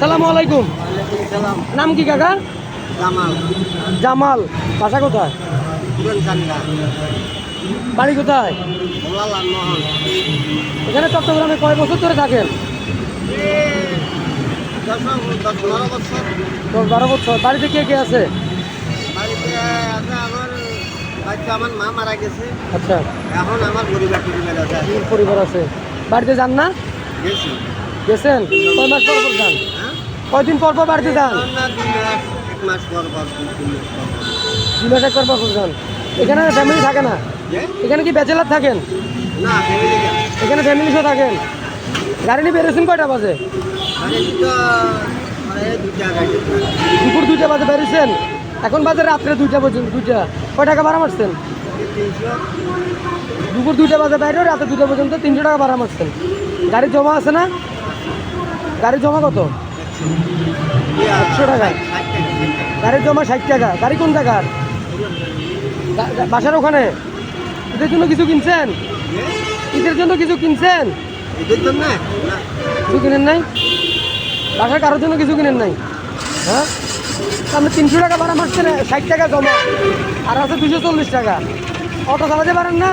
সালামু আলাইকুম। নাম কি কাকা? জামাল। জামাল। বাসা কোথায়? বাড়ি কোথায়? এখানে চট্টগ্রামে কয় বছর ধরে থাকেন? দশ বারো বছর। বাড়িতে কে কে আছে? বাড়িতে আছে আমার বাচ্চা আমার মা মারা গেছে। আচ্ছা। এখন আমার পরিবার আছে। পরিবার আছে। বাড়িতে যান না? গেছি। গেছেন? কয় মাস পর যান? কয়দিন পর পর বাড়িতে যান? দুই মাস এক পর পর যান। এখানে ফ্যামিলি থাকে না? এখানে কি ব্যাচেলার থাকেন? এখানে ফ্যামিলি সহ থাকেন? গাড়ি নিয়ে বেরোছেন কয়টা বাজে? দুপুর দুইটা বাজে বেরিয়েছেন? এখন বাজে রাত্রে দুইটা পর্যন্ত, দুইটা। কয় টাকা ভাড়া মারছেন? দুপুর দুইটা বাজে বাইরে রাতে দুইটা পর্যন্ত তিনশো টাকা ভাড়া মারছেন। গাড়ি জমা আছে না? গাড়ি জমা কত? একশো টাকা। গাড়ির জমা ষাট টাকা। গাড়ি কোন জায়গার? বাসার ওখানে? ঈদের জন্য কিছু কিনছেন? ঈদের জন্য কিছু কিনছেন? কিছু কিনেন নাই? বাসার কারোর জন্য কিছু কিনেন নাই? হ্যাঁ? আপনি তিনশো টাকা ভাড়া মারছেন ষাট টাকা জমা। আর আছে দুশো চল্লিশ টাকা। অটো চালাতে পারেন না?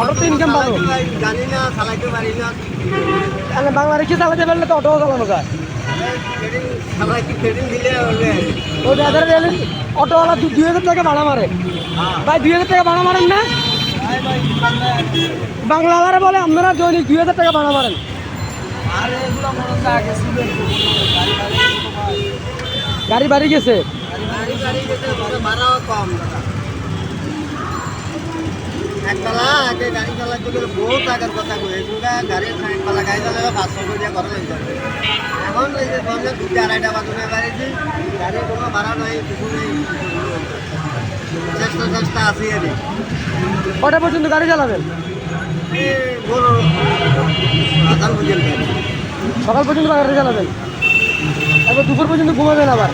অটো তো ইনকাম চালাইতে জানি না চালাইতে পারি না। তাহলে বাংলা রিক্সা চালাতে পারলে তো অটোও চালানো যায়। অটোওয়ালা দুই হাজার টাকা ভাড়া মারে। ভাই, দুই হাজার টাকা ভাড়া মারেন না? বাংলাওয়ালা বলে, আপনারা দৈনিক দুই হাজার টাকা ভাড়া মারেন। গাড়ি বাড়ি গেছে। গাড়ি বড় ভাড়াও কম দাদা একতলা আগে গাড়ি চালাতে গেলে বহু টাকার কথা কই এগুলা গাড়ি একতলা গাড়ি চালালে পাঁচশো করে দিয়ে করা লাগে এখন এই যে বললে দুটো আড়াইটা বাজনে বাড়িতে গাড়ির কোনো ভাড়া নাই কিছু নেই। চেষ্টা চেষ্টা আছে আর কটা পর্যন্ত গাড়ি চালাবেন? সকাল পর্যন্ত গাড়ি চালাবেন? তারপর দুপুর পর্যন্ত ঘুমাবেন আবার?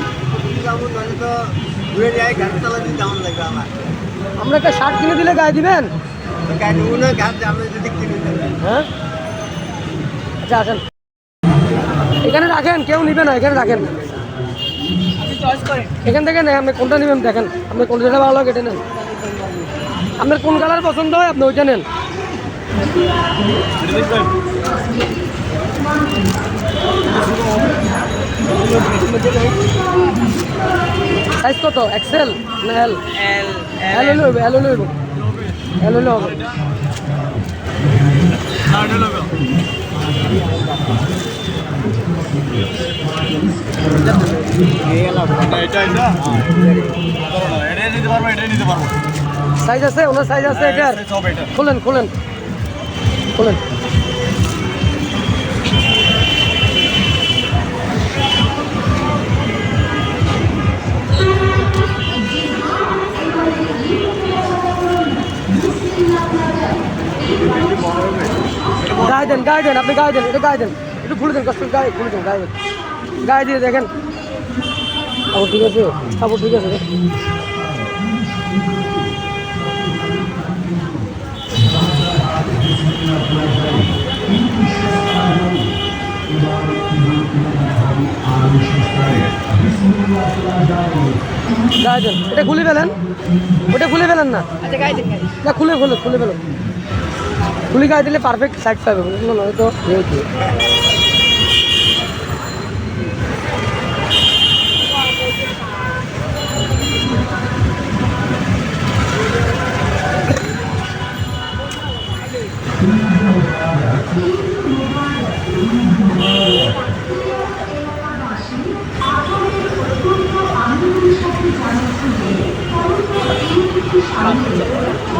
যেমন মানে তো ঘুরে যায় গাড়ি চালাতে যেমন লাগবে আমার। আমরা একটা শার্ট কিনে দিলে গায়ে দিবেন? হ্যাঁ? আচ্ছা আসেন। এখানে রাখেন কেউ নিবে না এখানে রাখেন। এখান থেকে নেই আপনি কোনটা নেবেন দেখেন। আপনি কোন যেটা ভালো লাগে এটা নেন। আপনার কোন কালার পছন্দ হয় আপনি ওইটা নেন। সাইজ কত? এক্সেল না এল এল এল হলে হবে এল হলে হবে। এল হলে হবে। সাইজ আছে? ওনার সাইজ আছে এটার? খুলেন খুলেন। খুলেন। গায়ে দেন গায়ে দেন আপনি গায়ে দেন এটা গায়ে দেন একটু খুলে দেন কষ্ট গায়ে খুলে দেন গায়ে দেন গায়ে দিয়ে দেখেন। কাপড় ঠিক আছে? কাপড় ঠিক আছে? গায়ে দেন এটা খুলে ফেলেন। ওটা খুলে ফেলেন না। না খুলে খুলে খুলে ফেলেন। খুলে গায়ে দিলে পারফেক্ট সাইড পাবে বুঝলো? না তো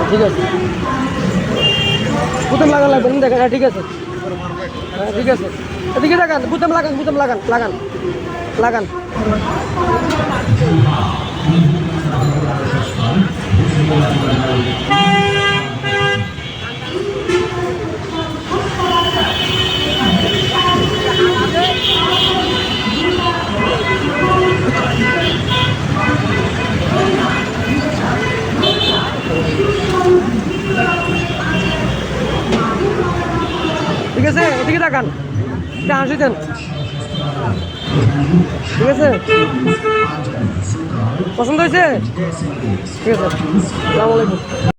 ঠিক আছে। বুতাম লাগান লাগবে না দেখেন হ্যাঁ ঠিক আছে হ্যাঁ ঠিক আছে এদিকে লাগান বুতাম লাগান বুতাম লাগান লাগান লাগান ঠিক আছে এদিকে তাকান। এটা হাসি দেন। ঠিক আছে? পছন্দ হয়েছে? ঠিক আছে। আসসালামু